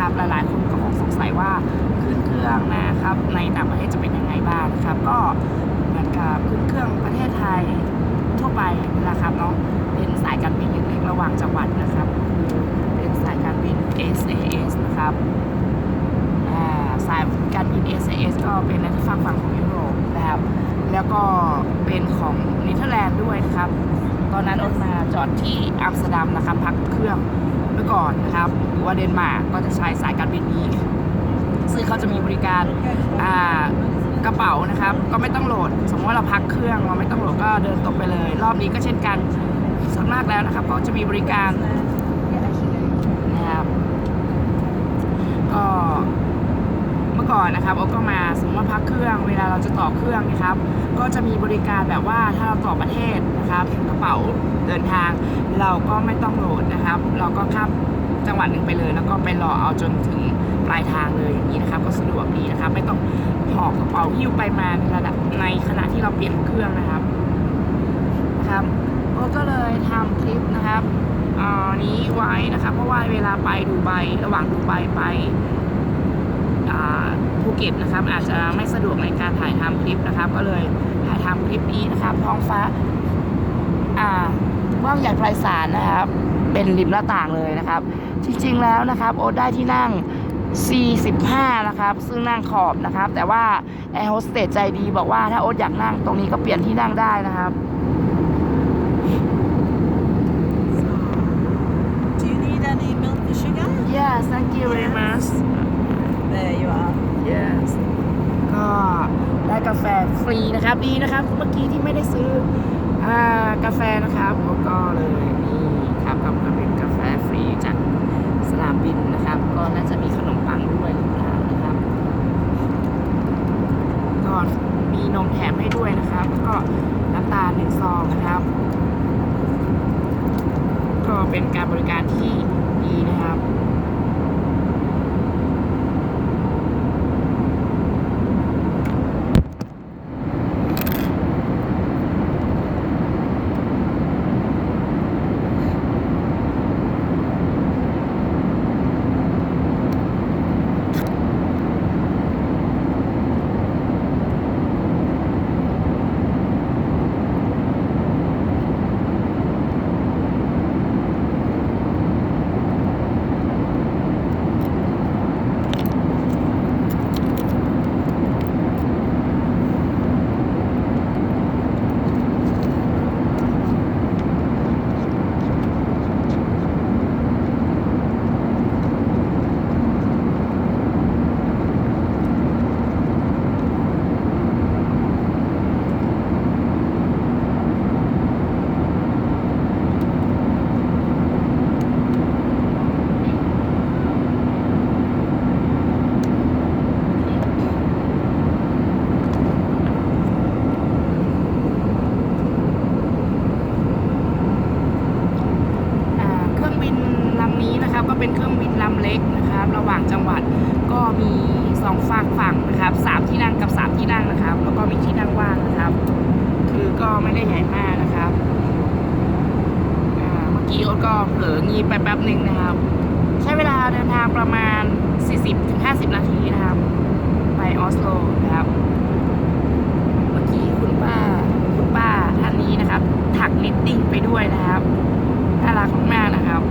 นะครับ หลายๆคนก็คงสงสัยว่าขึ้นเครื่องนะครับ ในต่างประเทศจะเป็นยังไงบ้างนะครับ ก็เหมือนกับขึ้นเครื่องประเทศไทยทั่วไปนะครับเนาะเป็นสายการบินเล็กๆระหว่างจังหวัดนะครับ เป็นสายการบิน SAS นะครับสายการบิน SAS ก็เป็นในฝั่งฝั่งของยุโรปนะครับ แล้วก็เป็นของเนเธอร์แลนด์ด้วยนะครับ ตอนนั้นโอ๊ตมาจอดที่อัมสเตอร์ดัมนะครับ พักเครื่อง ไว้ก่อนนะครับหรือว่าเดนมาร์กก็จะใช้สายการบินนี้ ซึ่งเขาจะมีบริการกระเป๋านะครับ ก็ไม่ต้องโหลด สมมติว่าเราพักเครื่องเราไม่ต้องโหลดก็เดินตกไปเลย รอบนี้ก็เช่นกันส่วนมากแล้วนะครับ ก็จะมีบริการนะครับ ก็เมื่อ ก่อนนะครับโอ๊ก็มาสมมติว่าพักเครื่อง เวลาเราจะต่อเครื่องนะครับ ก็จะมีบริการแบบว่าถ้าเราต่อประเทศนะครับกระเป๋าเดินทาง เราก็ไม่ต้องโหลดนะครับ เราก็ข้ามจังหวัดหนึ่งไปเลย แล้วก็ไปรอเอาจนถึงปลายทางเลยอย่างนี้นะครับ ก็สะดวกดีนะครับ ไม่ต้องหอบกระเป๋าหิ้วไปมาในระดับในขณะที่เราเปลี่ยนเครื่องนะครับนะครับโอ้ก็เลยทำคลิปนะครับอ่านี้ไว้นะครับเพราะว่าเวลาไปดูไบระหว่างดูไบไป ภูเก็ตนะครับอาจจะไม่สะดวกในการถ่ายทำคลิปนะครับ ก็เลยถ่ายทำคลิปนี้นะครับท้องฟ้าอ่ากว้างใหญ่ไพศาลนะครับ เป็นริมหน้าต่างเลยนะครับ จริงๆแล้วนะครับ โอ๊ตได้ที่นั่ง 45 นะครับ ซึ่งนั่งขอบนะครับ แต่ว่าแอร์โฮสเตสใจดีบอกว่าถ้าโอ๊ตอยากนั่งตรงนี้ก็เปลี่ยนที่นั่งได้นะครับ Do you need any milk or sugar? Yes thank you very much There you are. yes ก็ได้กาแฟฟรีนะครับดีนะครับ เมื่อกี้ที่ไม่ได้ซื้ออากาแฟนะครับก็เลยนี่ครับกับกาเป็นกาแฟฟรีจากสนามบินนะครับ ก็น่าจะมีขนมปังด้วยหรือเปล่านะครับก็มีนมแถมให้ด้วยนะครับแล้วก็น้ำตาลหนึ่งซองนะครับ ก็เป็นการบริการที่ดีนะครับ อ่าเครื่องบินลำนี้นะครับ ก็เป็นเครื่องบินลำเล็กนะครับ ระหว่างจังหวัดก็มีสองฝากฝั่งนะครับสามที่นั่งกับสามที่นั่งนะครับ แล้วก็มีที่นั่งว่างนะครับ คือก็ไม่ได้ใหญ่มากนะครับอ่าเมื่อกี้โอ๊ตก็ีไปแป๊บหนึ่งนะครับ ใช้เวลาเดินทางประมาณ 40-50 นาทีนะครับ ไปออสโลนะครับ เมื่อกี้คุณป้าคุณป้าท่านนี้นะครับ ถักนิตติ้งไปด้วยนะครับน่ารักมากๆนะครับ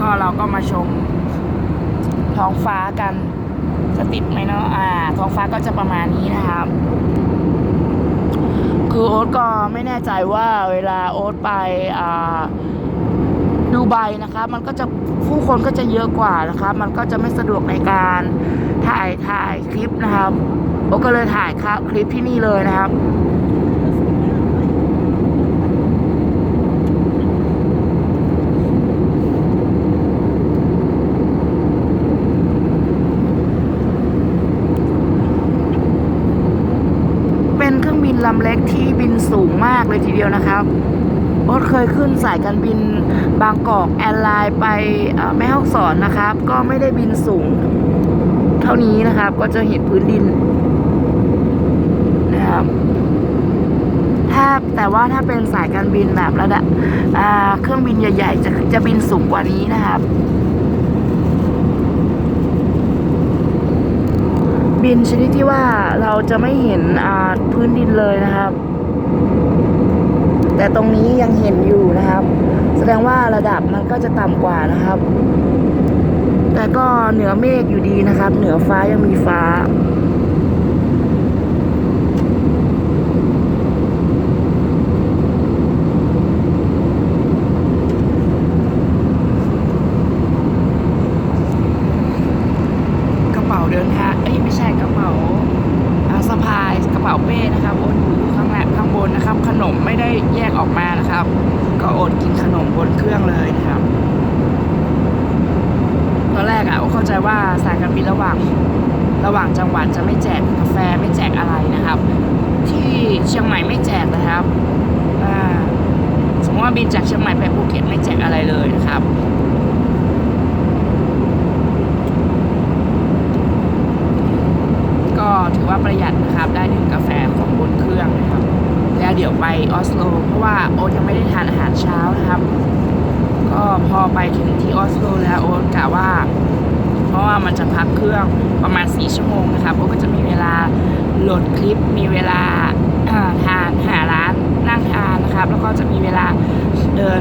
ก็เราก็มาชมท้องฟ้ากันจะติดไหมเนาะอ่า ท้องฟ้าก็จะประมาณนี้นะครับ คือโอ๊ตก็ไม่แน่ใจว่าเวลาโอ๊ตไปอ่าดูไบนะคะมันก็จะผู้คนก็จะเยอะกว่านะคะมันก็จะไม่สะดวกในการถ่ายถ่ายคลิปนะครับโอ๊ตก็เลยถ่ายครับคลิปที่นี่เลยนะครับ เป็นเครื่องบินลำเล็กที่บิน สูงมากเลยทีเดียวนะครับโอ๊ตเคยขึ้นสายการบินบางกอกแอร์ไลน์ไปแม่ฮ่องสอนนะครับ ก็ไม่ได้บินสูง เท่านี้นะครับ ก็จะเห็นพื้นดินนะครับถ้าแต่ว่าถ้าเป็นสายการบินแบบระดับเครื่องบินใหญ่ ๆ จะจะบินสูงกว่านี้นะครับ บินชนิดที่ว่าเราจะไม่เห็นพื้นดินเลยนะครับ แต่ตรงนี้ยังเห็นอยู่นะครับ แสดงว่าระดับมันก็จะต่ำกว่านะครับ แต่ก็เหนือเมฆอยู่ดีนะครับ เหนือฟ้ายังมีฟ้า กระเป๋าเดินทางเอ้ยไม่ใช่กระเป๋าอ่าสะพายกระเป๋าเป้นะครับโอนอยู่ข้างแรกข้างบนนะครับ ข นมไม่ได้แยกออกมานะครับ ก็อดกินขนมบนเครื่องเลยนะครับ ตอนแรกอะโอเข้าใจว่าสายการบินระหว่างระหว่างจังหวัดจะไม่แจกกาแฟไม่แจกอะไรนะครับ ที่เชียงใหม่ไม่แจกนะครับอ่าสมมติว่าบินจากเชียงใหม่ไปภูเก็ตไม่แจกอะไรเลยนะครับก็ถือว่าประหยัดนะครับ ได้ดื่มกาแฟครื่องนะครับ แล้ว เดี๋ยวไปออสโลเพราะว่าโอ๊ตยังไม่ได้ทานอาหารเช้านะครับ ก็พอไปถึงที่ออสโลแล้วโอ๊ตกะว่า เพราะว่ามันจะพักเครื่องประมาณ 4 ชั่วโมงนะครับโอ๊ตก็จะมีเวลาโหลดคลิป มีเวลาทานหาร้านนั่งทานนะครับ แล้วก็จะมีเวลาเดิน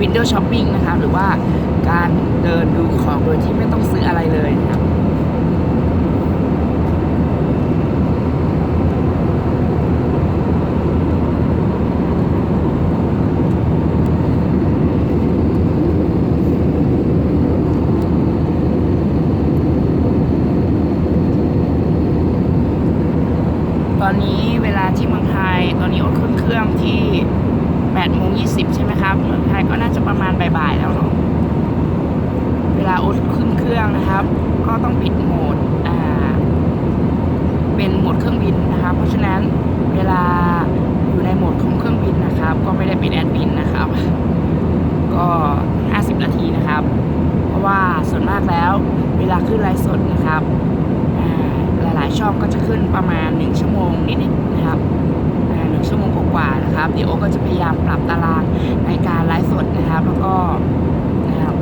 วินโดว์ช้อปปิ้งนะครับหรือว่าการเดินดูของโดยที่ไม่ต้องซื้ออะไรเลยนะครับ ตอนนี้เวลาที่เมืองไทย ตอนนี้โอ๊ตขึ้นเครื่องที่ 8โมง20 ใช่ไหมครับเมืองไทยก็น่าจะประมาณบ่ายๆแล้วเนาะเวลาโอ๊ตขึ้นเครื่องนะครับ ก็ต้องปิดโหมดอ่าเป็นโหมดเครื่องบินนะครับ เพราะฉะนั้นเวลาอยู่ในโหมดของเครื่องบินนะครับ ก็ไม่ได้เป็นแอดมินนะครับ ก็ 50 นาทีนะครับ เพราะว่าส่วนมากแล้วเวลาขึ้นไลฟ์สดนะครับหลายๆช่องก็จะขึ้นประมาณ 1 ชั่วโมงนิดๆนะครับ ชั่วโมงกว่าๆนะครับเดี๋ยวโอก็จะพยายามปรับตารางในการไลฟ์สดนะครับ แล้วก็นะครับ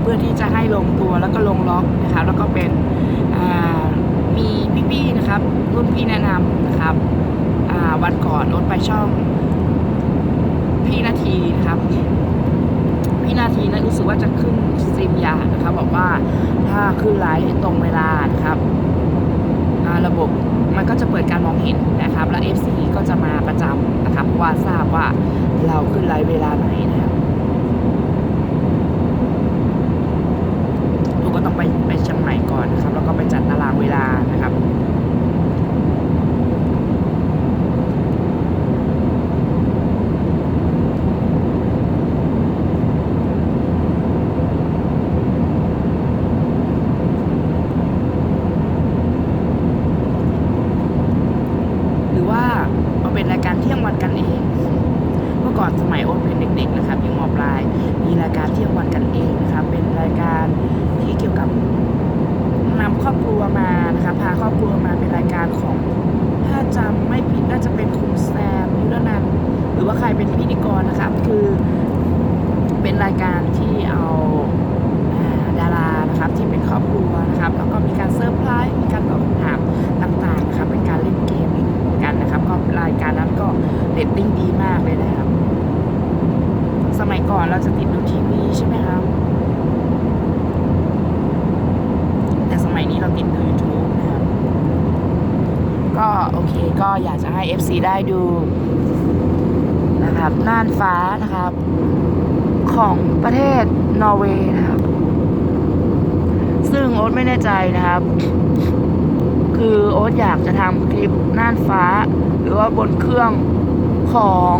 เพื่อที่จะให้ลงตัวแล้วก็ลงล็อกนะครับ แล้วก็เป็นมีพี่ๆนะครับ รุ่นพี่แนะนำนะครับวันก่อนโอ๊ตไปช่องพี่นาทีนะครับพี่นาทีนะรู้สึกว่าจะขึ้นสตรีมยานะครับ บอกว่าถ้าขึ้นไลฟ์ตรงเวลานะครับ ระบบมันก็จะเปิดการมองเห็นนะครับแล้ว FC ก็จะมาประจำนะครับเพราะว่าทราบว่าเราขึ้นไลฟ์เวลาไหนนะครับลูกก็ต้องไปไปเชียงใหม่ก่อนนะครับแล้วก็ไปจัดตารางเวลานะครับ หรือว่ามาเป็นรายการเที่ยงวันกันเอง เมื่อก่อนสมัยโอ๊ตเป็นเด็ก ๆ นะครับยังมปลาย มีรายการเที่ยงวันกันเองนะครับ เป็นรายการที่เกี่ยวกับนำครอบครัวมานะครับ พาครอบครัวมาเป็นรายการของ ถ้าจำไม่ผิดน่าจะเป็นคุณแซมยุรนันท์หรือว่าใครเป็นพิธีกรนะครับ คือเป็นรายการที่เอาอ่าดารานะครับ ที่เป็นครอบครัวนะครับ แล้วก็มีการเซอร์ไพรส์มีการตอบคำถามต่างๆนะครับเป็นการเล่นเกมกันนะครับ กายการนั้นก็เรตติ้งดีมากเลยนะครับ สมัยก่อนเราจะติดดูทีวีใช่ไหมครับ แต่สมัยนี้เราติดดู YouTube นะครับ ก็โอเคก็อยากจะให้ FC ได้ดูนะครับน่านฟ้านะครับ ของประเทศนอร์เวย์นะครับ ซึ่งโอ๊ตไม่แน่ใจนะครับ คือโอ๊ตอยากจะทำคลิปน่านฟ้า หรือว่าบนเครื่องของ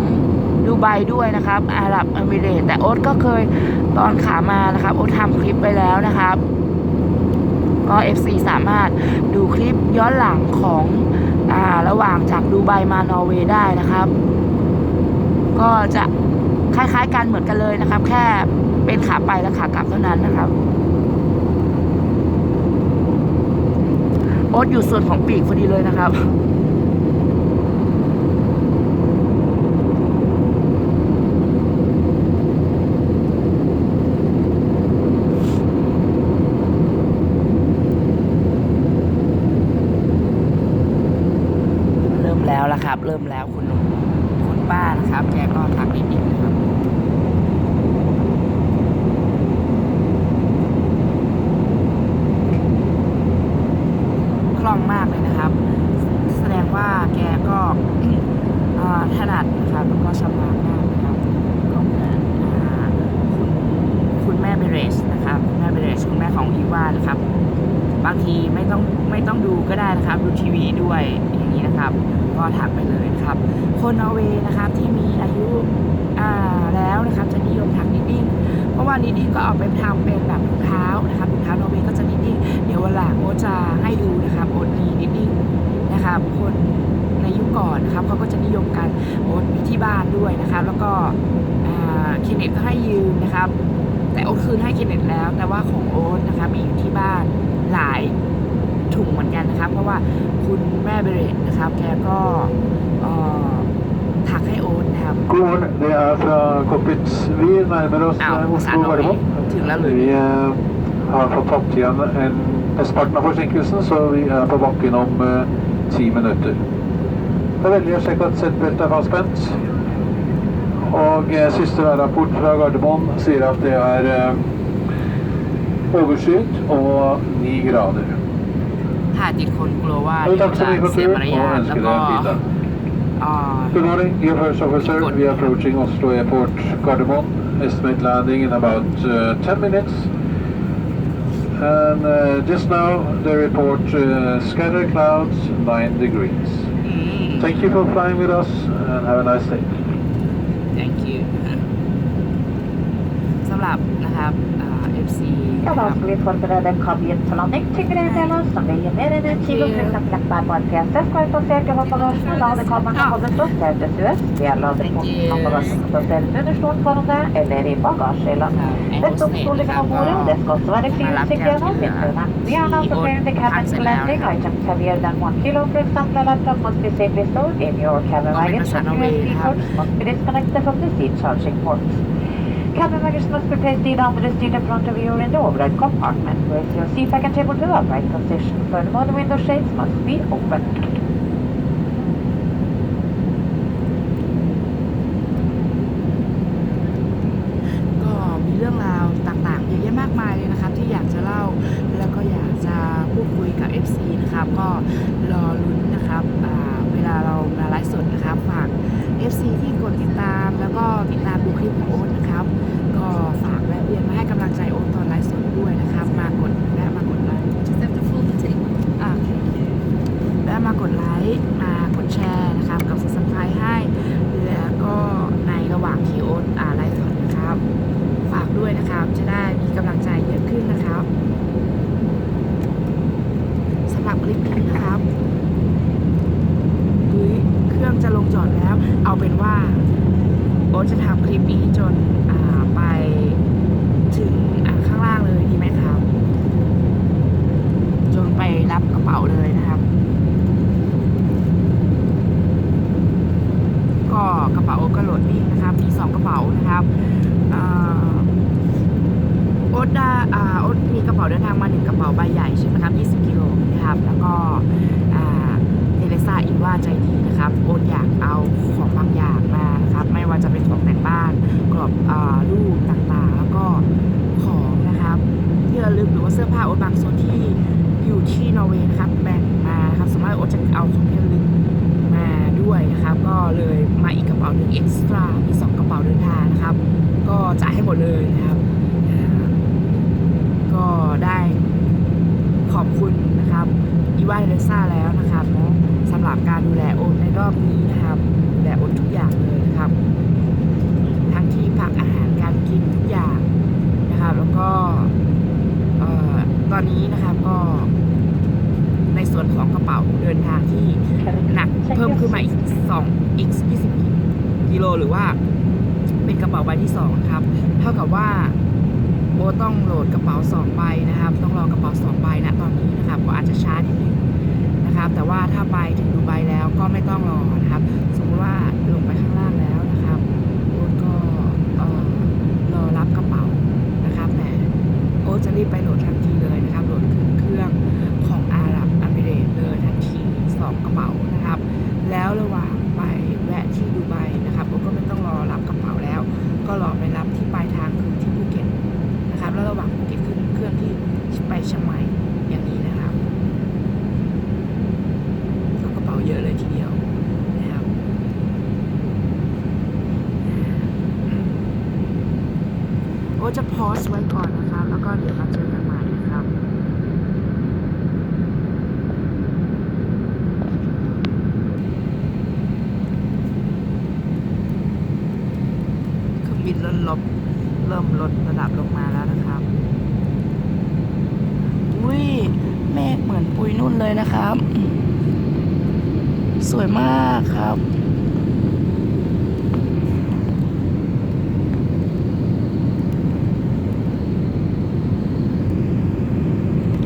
ดูไบด้วยนะครับ อาหรับอเมเรตส์แต่โอ๊ตก็เคยตอนขามานะครับ โอ๊ตทำคลิปไปแล้วนะครับ ก็ FC สามารถดูคลิปย้อนหลังของอ่าระหว่างจากดูไบมานอร์เวย์ได้นะครับ ก็จะคล้ายๆกันเหมือนกันเลยนะครับ แค่เป็นขาไปและขากลับเท่านั้นนะครับ รถอยู่ส่วนของปีกพอดีเลยนะครับเริ่มแล้วละครับ เริ่มแล้วคุณลุงคุณป้านะครับแกก็ทักนิดๆ วีด้วยอย่างนี้นะครับ ก็ถักไปเลยนะครับ คนนอร์เวย์นะครับที่มีอายุาแล้วนะครับจะนิยมถักนิดดิ้งเพราะว่านิดดิ้งก็เอาไปทำเป็นแบบถุงเท้านะครับถุงเท้านอร์เวย์ก็จะนิดดิ้งเดี๋ยววันหลังโอจะให้ดูนะครับโอตมีนิดดิ้งนะครับคนในยุคก่อนนะครับเขาก็จะนิยมกันโอมีที่บ้านด้วยนะครับ แล้วก็เคนเนตก็ให้ยืมนะครับ แต่โอ๊ตคืนให้เคนเนตแล้ว แต่ว่าของโอ๊ตนะคะมีอยู่ที่บ้านหลาย ถุงเหมือนกันนะครับ เพราะว่าคุณแม่เบเรตนะครับ แกก็เอ่อถักให้โอ๊ตนะครับ God morgen, det er fra cockpit. Vi nærmer oss Ja, eh, så er Oslo det Gardermoen. til Lalur. Vi eh, har fått tatt igjen en mesteparten av forsinkelsen, så vi er på bakken om eh, ti minutter. Det er veldig å sjekke at settbeltet er fastspent. Og eh, siste værrapport fra Gardermoen sier at det er eh, overskyet og 9 grader. ถ้าติดคนกลัวว่า Og เดี๋ยว takk จะ så mye for เสีย turen, มาร og ยาท ønsker แล้วก็ dere en fin dag. เอ่อ Good morning, your first officer. We are approaching Oslo Airport, Gardermoen. Estimate landing in about uh, 10 minutes. And uh, just now, the report uh, scattered clouds, 9 degrees. อืม Thank you for flying with us and have a nice day. thank you สำหรับนะครับ Ja, da skal vi forberede en kabinforlanding. Tyngre utdeler som vil gi mer enn en kilo, for eksempel på en PC, skal vi passere til håndbagasjen. Da det kommer en hovedståsted til Suez, gjelder håndbagasjen som stedet under stolen foran deg eller i bagasjehylla. Dette oppstoler vi om bordet, og det skal også være fyrutsikt gjennom vinduene. Vi er nå preparing the cabin for landing. Items heavier than one kilo, for example, a laptop must be safely stored in your cabin wagon. Your seat must be disconnected from the seat charging port. Cabin must be placed either under the seat in front of you or in the overhead compartment. Raise your seat back and table to upright position. Furthermore, the window shades must be open. โอ๊ตจะทำคลิปนี้จนไปถึงข้างล่างเลยดีไหมครับ จนไปรับกระเป๋าเลยนะครับ ก็กระเป๋าก็โหลดดิ้งนะครับ มีสองกระเป๋านะครับอ่าโอ๊ตได้โอ๊ตมีกระเป๋าเดินทางมาหนึ่งกระเป๋าใบใหญ่ใช่ไหมครับ 20 กิโลนะครับ แล้วก็ เทเลซ่าอิว่าใจดีนะครับโอ๊ตอยากเอาของบางอย่างมานะครับ ไม่ว่าจะเป็นของแต่งบ้านกรอบรูปต่างๆ แล้วก็ของนะครับ ที่ระลึกหรือว่าเสื้อผ้าโอ๊ตบางส่วนที่อยู่ที่นอร์เวย์นะครับแบ่งมาครับสามารถโอ๊ตจะเอาของที่ระลึกมาด้วยนะครับ ก็เลยมาอีกกระเป๋าหนึ่งเอ็กซ์ตร้ามีสองกระเป๋าเดินทางนะครับ ก็จ่ายให้หมดเลยนะครับก็ได้ขอบคุณนะครับอีวาเลซ่าแล้วนะครับเนาะ สำหรับการดูแลโอ๊ตในรอบนี้นะครับดูแลโอ๊ตทุกอย่างเลยนะครับ ทั้งที่พักอาหารการกินทุกอย่างนะครับ แล้วก็เอ่อตอนนี้นะครับก็ในส่วนของกระเป๋าเดินทางที่หนักเพิ่มขึ้นมาอีก2อีก20กิโลหรือว่าเป็นกระเป๋าใบที่2นะครับ เท่ากับว่าโบต้องโหลดกระเป๋า2ใบนะครับ ต้องรอกระเป๋า2ใบนะตอนนี้นะครับก็อาจจะช้านิดนึง นะครับ แต่ว่าถ้าไปถึงดูไบแล้วก็ไม่ต้องรอนะครับ สมมติว่าลงไปข้างล่างแล้วนะครับโบก็เอ่อรอรับกระเป๋านะครับแต่โอ๊ตจะรีบไปโหลดทันทีเลยนะครับโหลดขึ้นเครื่องของอาหรับอมิเรตเลยทันทีสองกระเป๋านะครับ แล้วระหว่างไปแวะที่ดูไบนะครับโอ๊ตก็ไม่ต้องรอรับกระเป๋าแล้ว ก็รอไปรับที่ปลายทางคือที่ภูเก็ตนะครับ แล้วระหว่างภูเก็ตขึ้นเครื่องที่ไปเชียงใหม่อย่างนี้นะครับก็กระเป๋าเยอะเลยทีเดียวนะครับ โอจะพอสไว้ก่อนนะครับแล้วก็เดี๋ยวมาเจอกันใหม่ครับเครื่องบินเริ่มลบเริ่มลดระดับลงมาแล้วนะครับ อุ้ยเมฆเหมือนปุยนุ่นเลยนะครับ สวยมากครับ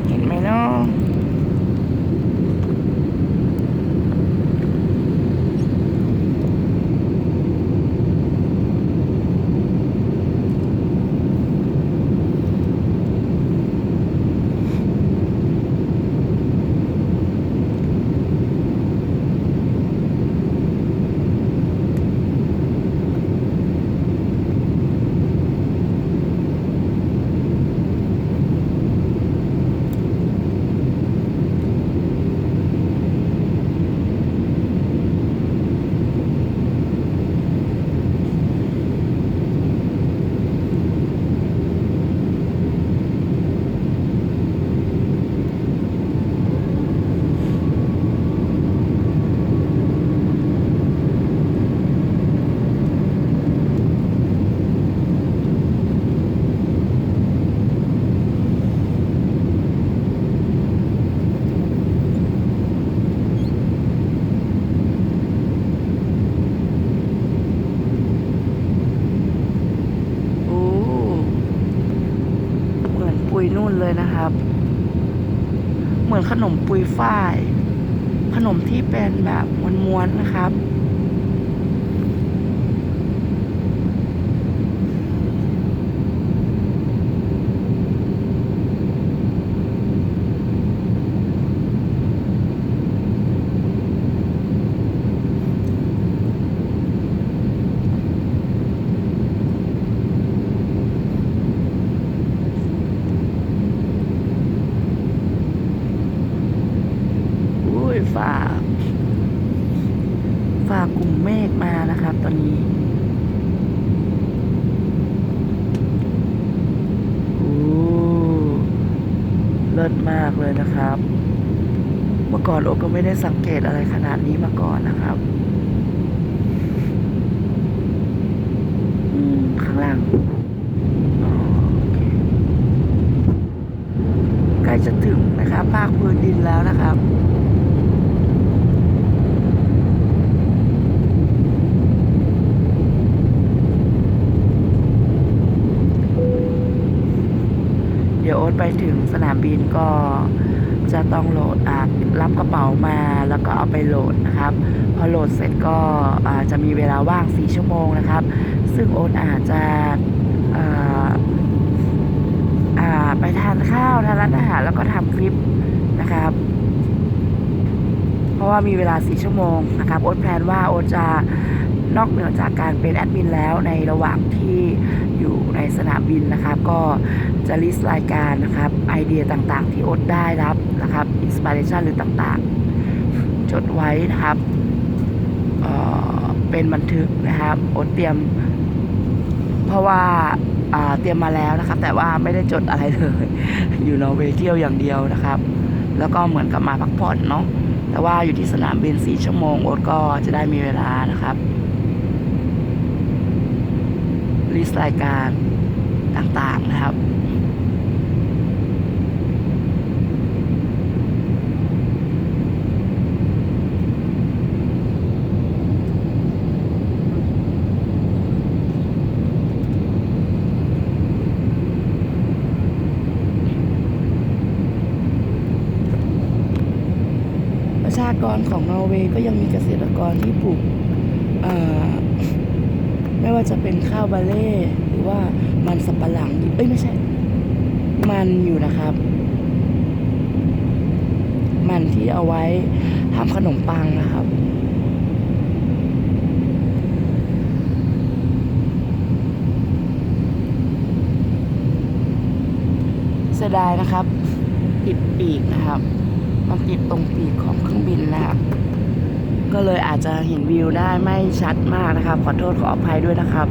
เห็นไหมเนาะ โอ้ เหมือนปุ ยนุ่นเลยนะครับ เหมือนขนมปุยฝ้าย ขนมที่เป็นแบบม้วนๆนะครับ อุ้ยฝ่าฝ่ากลุ่ มเมานะครับตอนนี้โอ้เลิศมากเลยนะครับ เมื่อก่อนโอก็ไม่ได้สังเกตอะไรขนาดนี้มาก่อนนะครับอืมข้างล่างโอเคใกล้จะถึงนะครับภาคพื้นดินแล้วนะครับ ดี๋ยวโอ๊ตไปถึงสนามบินก็จะต้องโหลดรับกระเป๋ามาแล้วก็เอาไปโหลดนะครับ พอโหลดเสร็จก็จะมีเวลาว่าง 4 ชั่วโมงนะครับ ซึ่งโอ๊ตอาจจะไปทานข้าวทานร้านอาหารแล้วก็ทำคลิปนะครับ เพราะว่ามีเวลา 4 ชั่วโมงนะครับ โอ๊ตแพลนว่าโอ๊ตจะ นอกเหนือจากการเป็นแอดมินแล้วในระหว่างที่อยู่ในสนามบินนะครับ ก็จะลิสต์รายการนะครับ ไอเดียต่างๆ ที่อ๊ตได้รับนะครับอินสปิเรชันหรือต่างๆ จดไว้นะครับเเป็นบันทึกนะครับอ๊ตเตรียม เพราะว่าอ่าเตรียมมาแล้วนะครับ แต่ว่าไม่ได้จดอะไรเลย อยู่นอร์เวย์เที่ยวอย่างเดียวนะครับ แล้วก็เหมือนกับมาพักผ่อนเนาะแต่ว่าอยู่ที่สนามบิน4ชั่วโมงโอ๊ตก็จะได้มีเวลานะครับ ลิสต์รายการต่างๆนะครับ ประชากรของนอร์เวย์ก็ยังมีเกษตรกรที่ปลูกอ่า ไม่ว่าจะเป็นข้าวบาเล่หรือว่ามันสับปะหลังเอ้ยไม่ใช่ มันอยู่นะครับ มันที่เอาไว้ทำขนมปังนะครับเสียดายนะครับ ติดปีกนะครับ มันติดตรงปีกของเครื่องบินนะครับ ก็เลยอาจจะเห็นวิวได้ไม่ชัดมากนะครับ ขอโทษขออภัยด้วยนะครับ